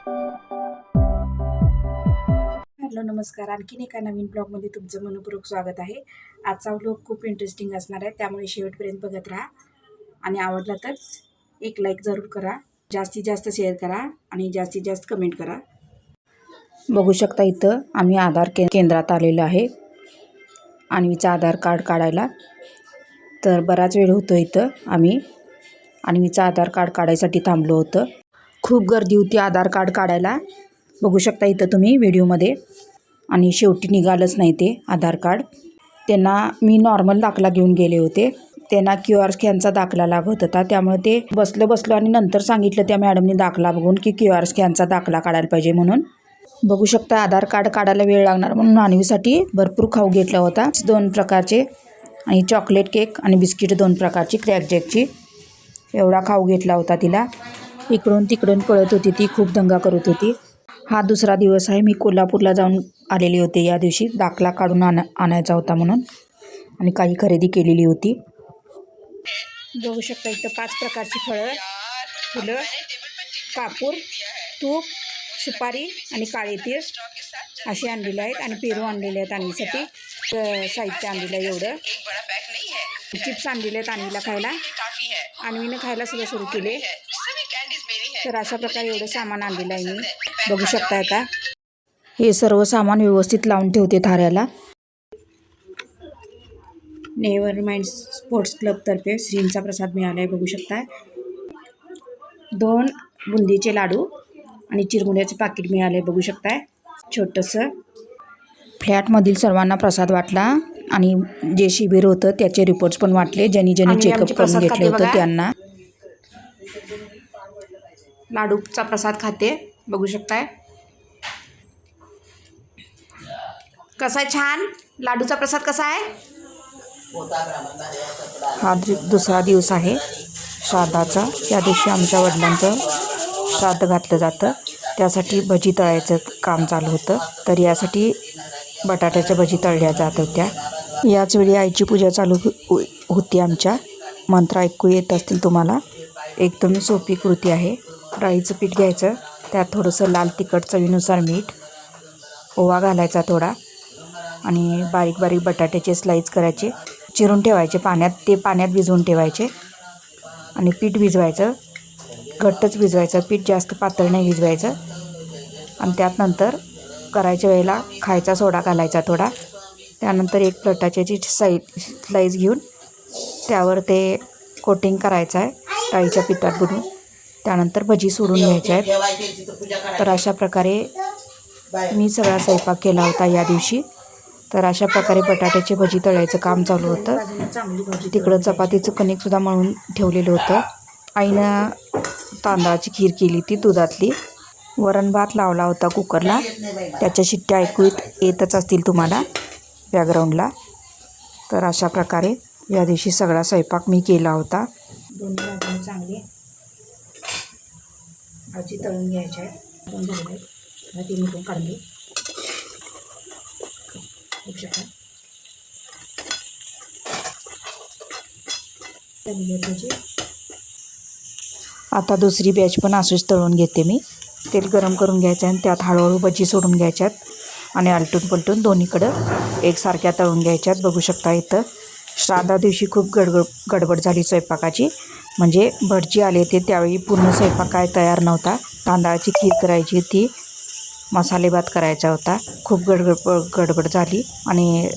Hello नमस्कार. आणखीन एका नवीन ब्लॉगमध्ये तुमचं मनपूर्वक स्वागत आहे. आजचा ब्लॉग खूप इंटरेस्टिंग असणार आहे. त्यामुळे शेवटपर्यंत बघत राहा. आणि आवडला तर एक लाईक जरूर करा. जास्तीत जास्त शेअर करा आणि जास्तीत जास्त कमेंट करा. बघू शकता इथं आम्ही आधार के केंद्रात आलेलो आहे. अन्वीचं आधार कार्ड काढायला. तर बराच वेळ होतो इथं आम्ही. अन्वीचं आधार कार्ड काढायसाठी थांबलो होतं. खूप गर्दी होती आधार कार्ड काढायला. बघू शकता इथं तुम्ही व्हिडिओमध्ये. आणि शेवटी निघालंच नाही ते आधार कार्ड. त्यांना मी नॉर्मल दाखला घेऊन गेले होते. त्यांना क्यू आर स्कॅनचा दाखला लागत होता. त्यामुळे ते बसलं बसलो आणि नंतर सांगितलं त्या मॅडमनी दाखला बघून की क्यू आर स्कॅनचा दाखला काढायला पाहिजे म्हणून. बघू शकता आधार कार्ड काढायला वेळ लागणार म्हणून नानवीसाठी भरपूर खाऊ घेतला होता. दोन प्रकारचे. आणि चॉकलेट केक आणि बिस्किट दोन प्रकारची क्रॅक जॅकची एवढा खाऊ घेतला होता तिला. इकडून तिकडून पळत होती ती खूप दंगा करत होती. हा दुसरा दिवस आहे मी कोल्हापूरला जाऊन आलेले होते या दिवशी. दाखला काढून आण आणायचा होता म्हणून. आणि काही खरेदी केलेली होती. बघू शकता इथं पाच प्रकारची फळं फुलं कापूर तूप सुपारी आणि काळे तीळ असे आणलेले आहेत आणि पेरू आणलेले आहेत आणण्यासाठी. साहित्य आणलेलं आहे एवढं. चिप्स आणलेले आहेत आणवीला खायला. आणवीनं खायला सुद्धा सुरू केले. तर अशा प्रकारे एवढं सामान आणलेलं आहे मी. बघू शकता आता. हे सर्व सामान व्यवस्थित लावून ठेवते थाऱ्याला. नेवर माइंड स्पोर्ट्स क्लबतर्फे श्रींचा प्रसाद मिळाला आहे बघू शकताय दोन बुंदीचे लाडू आणि चिरमुल्याचे पाकिट मिळाले बघू शकताय छोटंसं. फ्लॅटमधील सर्वांना प्रसाद वाटला आणि जे शिबिर होतं त्याचे रिपोर्ट्स पण वाटले. ज्यांनी ज्यांनी चेकअप करून घेतले होतं. त्यांना. लाडूचा प्रसाद खाते. बघू शकताय. कसा आहे? छान. लाडूचा प्रसाद कसा आहे? हा दि दुसरा दिवस आहे. श्राद्धाचा. या दिवशी आमच्या वडिलांचं श्राद्ध घातलं जातं. त्यासाठी भजी तळायचं काम चालू होतं. तर यासाठी बटाट्याच्या भजी तळल्या जात होत्या. याच वेळी आईची पूजा चालू हो-, होती आमच्या. मंत्र ऐकू येत असतील तुम्हाला. एकदम सोपी कृती आहे. राईचं पीठ घ्यायचं. त्यात थोडंसं लाल तिखट चवीनुसार मीठ ओवा घालायचा थोडा आणि बारीक बारीक बटाट्याचे स्लाईस करायचे. चिरून ठेवायचे पाण्यात ते पाण्यात भिजवून ठेवायचे. आणि पीठ भिजवायचं. घट्टच भिजवायचं. पीठ जास्त पातळ नाही भिजवायचं. आणि त्यात नंतर करायच्या वेळेला खायचा सोडा घालायचा थोडा. त्यानंतर एक बटाट्याची साई स्लाईस घेऊन त्यावर ते कोटिंग करायचं आहे डाळीच्या पिठात बुडून. त्यानंतर भजी सोडून घ्यायच्या आहेत. तर अशा प्रकारे मी सगळा स्वयंपाक केला होता या दिवशी. तर अशा प्रकारे बटाट्याची भजी तळायचं काम चालू होतं. तिकडं चपातीचं कणिकसुद्धा मळून ठेवलेलं होतं. आईनं तांदळाची खीर केली ती दुधातली. वरण भात लावला होता कुकरला. त्याच्या शिट्ट्या ऐकू येत येतच असतील तुम्हाला बॅकग्राऊंडला तर अशा प्रकारे या दिवशी सगळा स्वयंपाक मी केला होता. दोन चांगले भाजी तळून घ्यायच्या आहेत झाले आहेत. ती निघून काढली बघू शकता. आहे आता दुसरी बॅच पण अशीच तळून घेते मी. तेल गरम करून घ्यायचं आहे आणि त्यात हळूहळू भजी सोडून घ्यायच्यात. आणि आलटून पलटून दोन्हीकडं एकसारख्या तळून घ्यायच्यात. बघू शकता इथं. श्राद्धा दिवशी खूप गडगड गडबड झाली स्वयंपाकाची. म्हणजे भटजी आले होते त्यावेळी पूर्ण स्वयंपाक काय तयार नव्हता. तांदळाची खीर करायची होती मसाले भात करायचा होता. खूप गडगड गडबड झाली आणि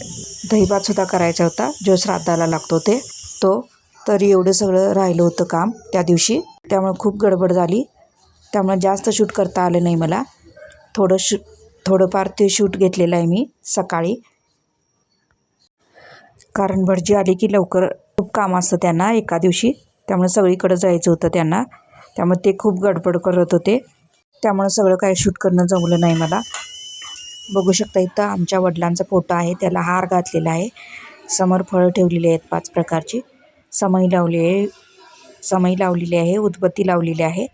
दहीभातसुद्धा करायचा होता जो श्राद्धाला लागतो ते. तो तर एवढं सगळं राहिलं होतं काम त्या दिवशी. त्यामुळे खूप गडबड झाली. त्यामुळे जास्त शूट करता आलं नाही मला. थोडं शू थोडंफार ते शूट घेतलेलं आहे मी सकाळी. कारण भटजी आली की लवकर खूप काम असतं त्यांना एका दिवशी. त्यामुळे सगळीकडं जायचं होतं त्यांना. त्यामुळे ते खूप गडबड करत होते. त्यामुळं सगळं काय शूट करणं जमलं नाही मला. बघू शकता इथं आमच्या वडिलांचा फोटो आहे. त्याला हार घातलेला आहे. समोर फळं ठेवलेली आहेत पाच प्रकारची. समई लावली आहे. समई लावलेली आहे. उदबत्ती लावलेली आहे.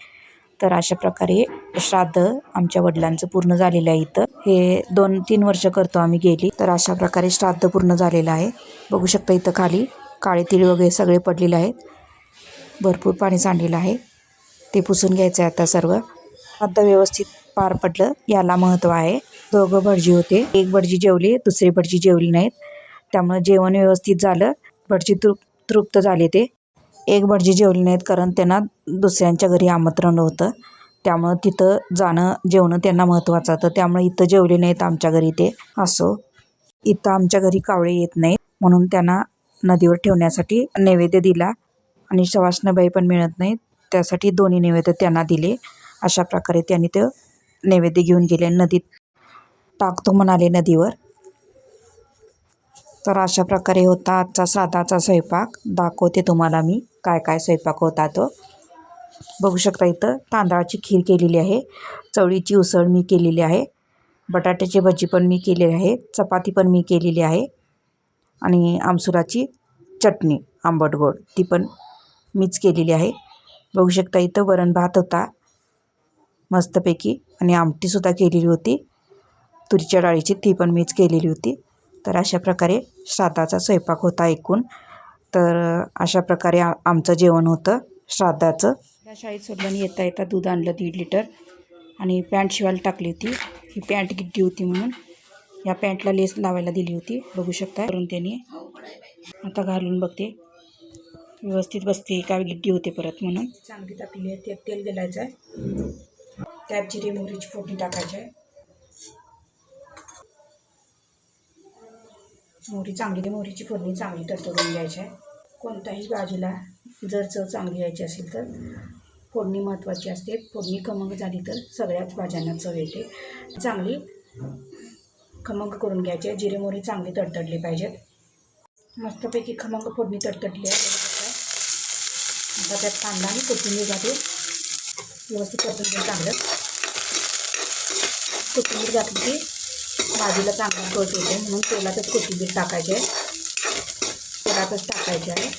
तर अशा प्रकारे श्राद्ध आमच्या वडिलांचं पूर्ण झालेलं आहे इथं. हे दोन तीन वर्ष करतो आम्ही गेली. तर अशा प्रकारे श्राद्ध पूर्ण झालेलं आहे. बघू शकता इथं खाली काळे तिळ वगैरे सगळे पडलेले आहेत. भरपूर पाणी सांडलेलं आहे. ते पुसून घ्यायचं आहे आता सर्व. आता व्यवस्थित पार पडलं याला महत्त्व आहे. दोघं भटजी होते. एक भटजी जेवली दुसरी भटजी जेवली नाहीत. त्यामुळे जेवण व्यवस्थित झालं. भटजी तृप तृप्त झाले ते. एक भटजी जेवली नाहीत कारण त्यांना दुसऱ्यांच्या घरी आमंत्रण होतं त्यामुळं तिथं जाणं जेवणं त्यांना महत्त्वाचं होतं. त्यामुळे इथं जेवले नाहीत आमच्या घरी ते. असो इथं आमच्या घरी कावळे येत नाहीत. म्हणून त्यांना नदीवर ठेवण्यासाठी नैवेद्य दिला आणि सवासणबाई पण मिळत नाहीत. त्यासाठी दोन्ही नैवेद्य त्यांना दिले. अशा प्रकारे त्यांनी ते नैवेद्य घेऊन गेले. नदीत टाकतो म्हणाले नदीवर. तर अशा प्रकारे होता आजचा साधाचा स्वयंपाक. दाखवते तुम्हाला मी काय काय स्वयंपाक होता तो. बघू शकता इथं तांदळाची खीर केलेली आहे. चवळीची उसळ मी केलेली आहे. बटाट्याची भजी पण मी केलेली आहे. चपाती पण मी केलेली आहे. आणि आमसुराची चटणी आंबट गोड ती पण मीच केलेली आहे. बघू शकता इथं वरण भात होता. मस्तपैकी. आणि आमटीसुद्धा केलेली होती. तुरीच्या डाळीची ती पण मीच केलेली होती. तर अशा प्रकारे श्राद्धाचा स्वयंपाक होता एकूण तर अशा प्रकारे आ आमचं जेवण होतं श्राद्धाचं. त्या शाळेत सोडल्याने येता येता दूध आणलं दीड लिटर आणि पॅन्ट शिवायला टाकली होती. ही पॅन्ट गिड्डी होती म्हणून या पॅन्टला लेस लावायला दिली होती. बघू शकता करून त्यांनी. आता घालून बघते. व्यवस्थित बसते का गिड्डी होते परत म्हणून. चांगली टाकली आहे त्यात तेल गेलायचं आहे. त्यात जिरे मोहरीची फोडणी टाकायची आहे. मोहरी चांगली मोहरीची फोडणी चांगली तडतडून घ्यायची आहे. कोणत्याही भाजीला जर चव चांगली यायची असेल तर फोडणी महत्त्वाची असते. फोडणी खमंग झाली तर सगळ्याच भाज्यांना चव येते. चांगली खमंग करून घ्यायची आहे. जिरे मोहरी चांगली तडतडली पाहिजेत. मस्तपैकी खमंग फोडणी तडतडली आहे. आता त्यात कांदा आणि कोथिंबीर घालून व्यवस्थित परतून चांगलं. कोथिंबीर घातली की भाजीला चांगला कट येते म्हणून तेलातच कोथिंबीर टाकायची आहे. तेलातच टाकायची आहे.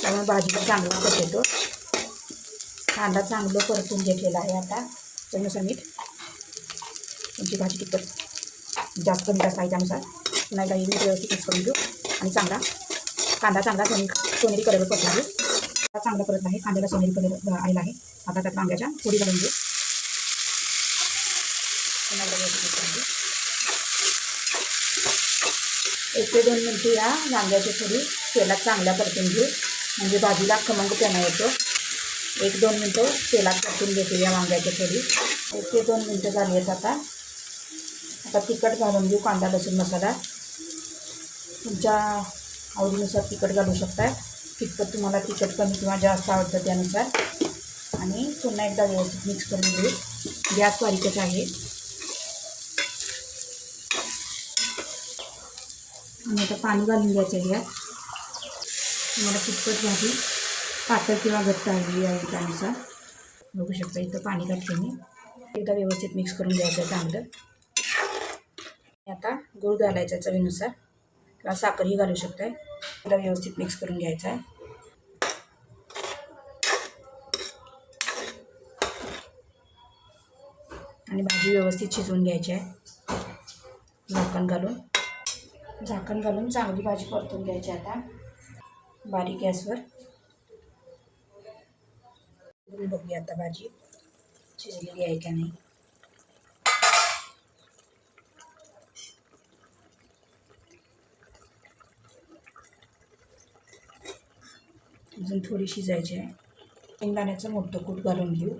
त्यामुळे भाजीला चांगला कट येतो कांदा चांगलं परतून घेतलेला आहे आता. त्यानुसार मीठ. तुमची भाजी तिखट जास्त मीठ आहे त्यानुसार. नाही काही मीठ व्यवस्थित मिक्स करून घेऊ. आणि चांगला कांदा चांगला सोने सोनेरी कलर परतून घेऊ आता चांगला परत आहे. कांद्याला सोनेरी कलर आलेला आहे. आता त्यात वांग्याच्या पुरी घालून घेऊ पुन्हा एकदा व्यवस्थित mix करून घेऊ एक ते दोन मिनटं या. वांग्याच्या थोडी तेलात चांगल्या परतून घेऊ. म्हणजे भाजीला खमंगपणा येतो. एक दोन मिनटं तेलात परतून घेते या वांग्याच्या थोडी. एक ते दोन मिनटं झाली आहेत आता. आता तिखट घालून घेऊ कांदा लसूण मसाला. तुमच्या आवडीनुसार तिखट घालू शकता तिखट तुम्हाला तिखट कमी किंवा जास्त आवडतं त्यानुसार. आणि पुन्हा एकदा व्यवस्थित मिक्स करून घेऊ. गॅस बारीकच आहे. आणि आता पाणी घालून घ्यायचं आहे तुम्हाला कितपत भाजी पातळ किंवा घट्ट हवी आहे त्यानुसार. बघू शकता इथं पाणी घातले मी. एकदा व्यवस्थित मिक्स करून घ्यायचं चांगलं. आता गूळ घालायचा चवीनुसार. किंवा साखरही घालू शकताय. एकदा व्यवस्थित मिक्स करून घ्यायचं आहे. आणि भाजी व्यवस्थित शिजवून घ्यायची आहे. झाकण घालून. झाकण घालून चांगली भाजी परतून घ्यायची आता. बारीक गॅसवर. बघूया आता भाजी. शिजलेली आहे का नाही? अजून थोडी शिजायची आहे. शेंगदाण्याचं मोठं कूट घालून घेऊ.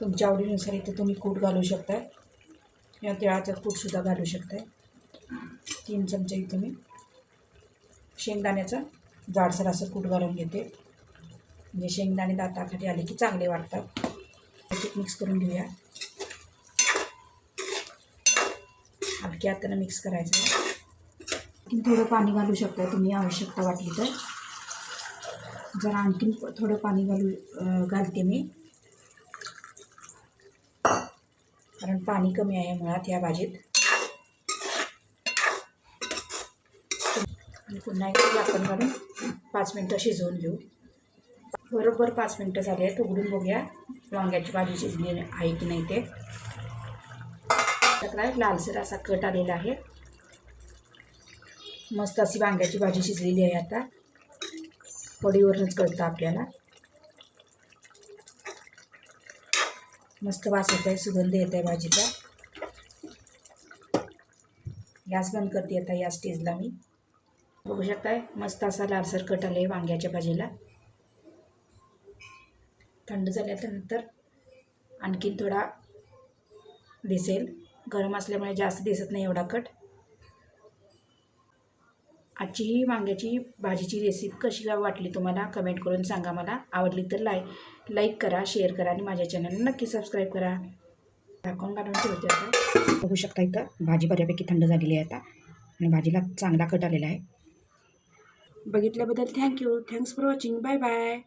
तुमच्या आवडीनुसार इथं तुम्ही कूट घालू शकताय. या तिळाचं कूटसुद्धा घालू शकताय. तीन चमचे इथं मी शेंगदाण्याचं जाडसर असं कूट घालून घेते. म्हणजे शेंगदाणे दाताखाली आले की चांगले वाटतात. त्याच्यात मिक्स करून घेऊया. हलक्या हातानं मिक्स करायचं. आणखी थोडं पाणी घालू शकता तुम्ही आवश्यकता वाटली तर. जरा आणखीन थोडं पाणी घालू घालते मी. कारण पाणी कमी आहे मुळात या भाजीत. आणि पुन्हा एकदा झाकण घालून पाच मिनटं शिजवून घेऊ. बरोबर पाच मिनटं झाली आहेत उघडून बघूया वांग्याची भाजी शिजली आहे की नाही ते. त्याला लालसर असा कट आलेला आहे. मस्त अशी वांग्याची भाजी शिजलेली आहे आता. पडीवरूनच कळतं आपल्याला. मस्त वास येत आहे सुगंध येत आहे भाजीचा. गॅस बंद करते आता या स्टेजला मी. बघू शकताय. मस्त असा लालसर कट आला आहे वांग्याच्या भाजीला. थंड झाल्यानंतर आणखीन थोडा दिसेल. गरम असल्यामुळे जास्त दिसत नाही एवढा कट. आजची ही वांग्याची भाजीची रेसिपी कशी वाटली तुम्हाला? कमेंट करून सांगा मला. आवडली तर लाय लाईक करा शेअर करा आणि माझ्या चॅनलला नक्की सबस्क्राईब करा. झाकून काढून ठेवते आता. बघू शकता इथं भाजी बऱ्यापैकी थंड झालेली आहे आता. आणि भाजीला चांगला कट आलेला आहे. बघितल्याबद्दल thank you. Thanks for watching bye bye